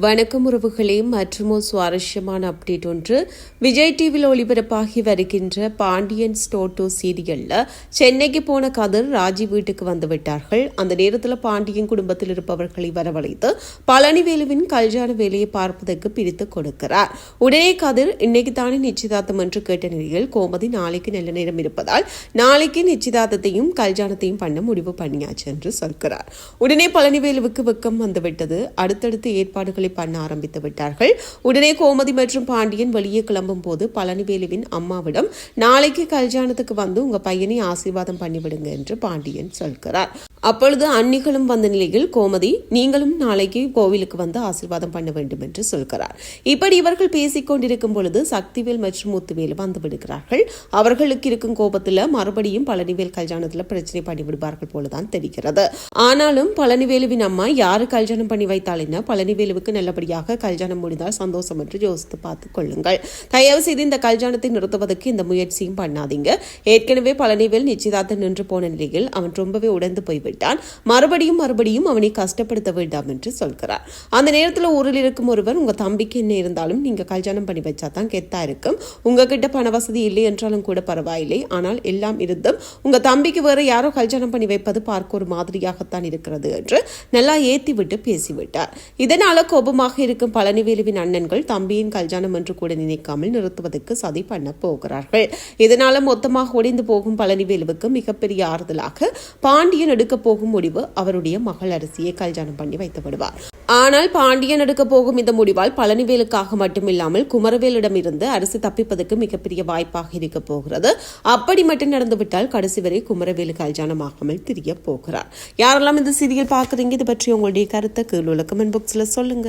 வணக்கம் உறவுகளே மற்றுமோ சுவாரஸ்யமான அப்டேட் ஒன்று. விஜய் டிவியில் ஒளிபரப்பாகி வருகின்ற பாண்டியன் ஸ்டோட்டோ டூ சீரியல்ல சென்னைக்கு போன கதிர் ராஜி வீட்டுக்கு வந்துவிட்டார்கள் அந்த நேரத்தில் பாண்டியன் குடும்பத்தில் இருப்பவர்களை வரவழைத்து பழனிவேலுவின் கல்யாண வேலையை பார்ப்பதற்கு பிரித்து கொடுக்கிறார். உடனே கதிர் இன்னைக்கு தானே நிச்சயதார்த்தம் என்று கேட்ட நிலையில் கோமதி நாளைக்கு நல்ல நேரம் இருப்பதால் நாளைக்கு நிச்சயதார்த்தத்தையும் கல்யாணத்தையும் பண்ண முடிவு பண்ணியாச்சு என்று சொல்கிறார். உடனே பழனிவேலுவுக்கு வெக்கம் வந்துவிட்டது அடுத்தடுத்து ஏற்பாடுகள் பண்ண ஆரம்பித்து விட்டார்கள். உடனே கோமதி மற்றும் பாண்டியன் வெளியே கிளம்பும் போது பழனிவேலுவின் அம்மாவிடம் நாளைக்கு கல்யாணத்துக்கு வந்து உங்க பையனை ஆசீர்வாதம் பண்ணிவிடுங்க என்று பாண்டியன் சொல்கிறார். அப்பொழுது அன்னிகளும் வந்த நிலையில் கோமதி நீங்களும் நாளைக்கு கோவிலுக்கு வந்து ஆசீர்வாதம் பண்ண வேண்டும் என்று சொல்கிறார். இப்படி இவர்கள் பேசிக் கொண்டிருக்கும் பொழுது சக்திவேல் மற்றும் முத்துவேல் வந்து விடுகிறார்கள். அவர்களுக்கு இருக்கும் கோபத்தில் மறுபடியும் பழனிவேல் கல்யாணத்தில் பிரச்சனை பண்ணி விடுவார்கள் போலதான் தெரிகிறது. ஆனாலும் பழனிவேலுவின் அம்மா யாரு கல்யாணம் பண்ணி வைத்தால் என்ன? பழனிவேலுவுக்கு நல்லபடியாக கல்யாணம் முடிந்தால் சந்தோஷம் என்று யோசித்து பார்த்து கொள்ளுங்கள். தயவு செய்து இந்த கல்யாணத்தை நிறுத்துவதற்கு இந்த முயற்சியும் பண்ணாதீங்க. ஏற்கனவே பழனிவேல் நிச்சயதார்த்தம் நின்று போன நிலையில் அவன் ரொம்பவே உடைந்து போய்விட்டான். மறுபடியும் மறுபடியும் அவனை கஷ்டப்படுத்த வேண்டாம் என்று சொல்கிறார். அந்த நேரத்தில் ஊரில் இருக்கும் ஒருவர் உங்க தம்பிக்கு என்ன இருந்தாலும் நீங்க கல்யாணம் பண்ணி வச்சா தான் கெத்தா இருக்கும். உங்ககிட்ட பண வசதி இல்லை என்றாலும் கூட பரவாயில்லை. ஆனால் எல்லாம் இருந்தும் உங்க தம்பிக்கு வேற யாரோ கல்யாணம் பண்ணி வைப்பது பார்க்க ஒரு மாதிரியாகத்தான் இருக்கிறது என்று நல்லா ஏத்தி விட்டு பேசிவிட்டார். இதனால கோபமாக இருக்கும் பழனிவேலுவின் அண்ணன்கள் தம்பியின் கல்யாணம் என்று கூட நினைக்காமல் நிறுத்துவதற்கு சதி பண்ண போகிறார்கள். இதனால மொத்தமாக ஒடிந்து போகும் பழனிவேலுவுக்கு மிகப்பெரிய ஆறுதலாக பாண்டியன் எடுக்க போகும் முடிவு அவருடைய மகள் அரசியை கல்யாணம் பண்ணி வைத்து விடுவார். ஆனால் பாண்டியன் எடுக்க போகும் இந்த முடிவால் பழனிவேலுக்காக மட்டுமில்லாமல் குமரவேலிடமிருந்து அரசு தப்பிப்பதற்கு மிகப்பெரிய வாய்ப்பாக இருக்க போகிறது. அப்படி மட்டும் நடந்துவிட்டால் கடைசி வரை குமரவேலு கல்யாணமாகாமல் திரிய போகிறார். யாரெல்லாம் இந்த சீரியல் பார்க்குறீங்க? இது பற்றி உங்களுடைய கருத்தை கீழ் உள்ள கமெண்ட் பாக்ஸில் சொல்லுங்க.